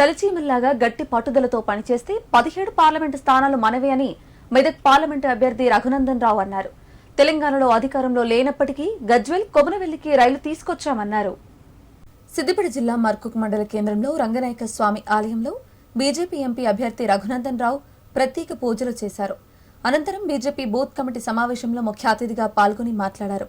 చలిచీమల్లాగా గట్టి పట్టుదలతో పనిచేస్తే పదిహేడు పార్లమెంటు స్థానాలు మనవే అని మెదక్ పార్లమెంటు అభ్యర్థి రఘునందన్ రావు అన్నారు. తెలంగాణలో అధికారంలో లేనప్పటికీ గజ్వెల్ కొమనవెల్లికి రైలు తీసుకొచ్చామన్నారు. సిద్దిపేట జిల్లా మర్కుక్ మండల కేంద్రంలో రంగనాయక స్వామి ఆలయంలో బీజేపీ ఎంపీ అభ్యర్థి రఘునందన్ రావు ప్రత్యేక పూజలు చేశారు. అనంతరం బీజేపీ బూత్ కమిటీ సమావేశంలో ముఖ్య అతిథిగా పాల్గొని మాట్లాడారు.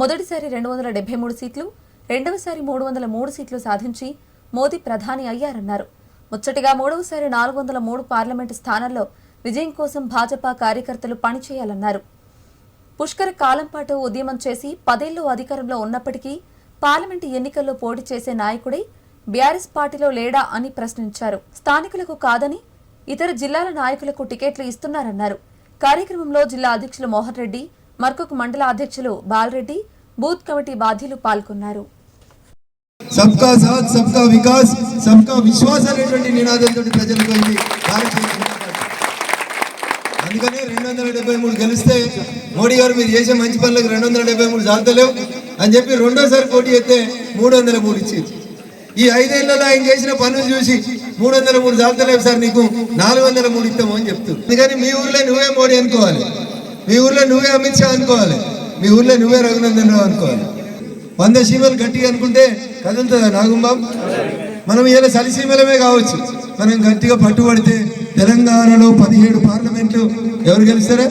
మొదటిసారి రెండు వందల డెబ్బై మూడు సీట్లు రెండవసారి మూడు వందల మూడు సీట్లు సాధించి మోదీ ప్రధాని అయ్యారన్నారు. ముచ్చటిగా మూడవసారి నాలుగు వందల మూడు పార్లమెంటు స్థానాల్లో విజయం కోసం భాజపా కార్యకర్తలు పనిచేయాలన్నారు. పుష్కర కాలం పాటు ఉద్యమం చేసి పదేళ్ళు అధికారంలో ఉన్నప్పటికీ పార్లమెంటు ఎన్నికల్లో పోటీ చేసే నాయకుడై బీఆర్ఎస్ పార్టీలో లేడా అని ప్రశ్నించారు. స్థానికులకు కాదని ఇతర జిల్లాల నాయకులకు టికెట్లు ఇస్తున్నారన్నారు. కార్యక్రమంలో జిల్లా అధ్యక్షులు మోహన్ రెడ్డి మర్కుక్ మండల అధ్యక్షులు బాలరెడ్డి బూత్ కమిటీ బాధ్యులు పాల్గొన్నారు. సబ్కా సాత్ సబ్కా వికాస్ సబ్కా విశ్వాస్ అనేటువంటి నినాదంతో ప్రజలకు వెళ్ళి అందుకనే రెండు వందల డెబ్బై మూడు గెలిస్తే మోడీ గారు మీరు చేసే మంచి పనులకు రెండు వందల డెబ్బై మూడు చాలతలేవు అని చెప్పి రెండోసారి పోటీ ఎత్తే మూడు వందల మూడు ఇచ్చింది ఈ ఐదేళ్ళలో ఆయన చేసిన పనులు చూసి మూడు వందల మూడు చాలతలేవు సార్ నీకు నాలుగు వందల మూడు ఇస్తాము అని చెప్తుంది అందుకని మీ ఊర్లో నువ్వే మోడీ అనుకోవాలి. మీ ఊర్లో నువ్వే అమిత్ షా అనుకోవాలి. మీ ఊర్లో నువ్వే రఘునందన్ రావు అనుకోవాలి. వంద సీమలు గట్టిగా అనుకుంటే కదులుతుందా నాగుంబాం మనం ఇలా సలిసీమలమే కావచ్చు. మనం గట్టిగా పట్టుబడితే తెలంగాణలో పదిహేడు పార్లమెంట్లు ఎవరు గెలుస్తారా?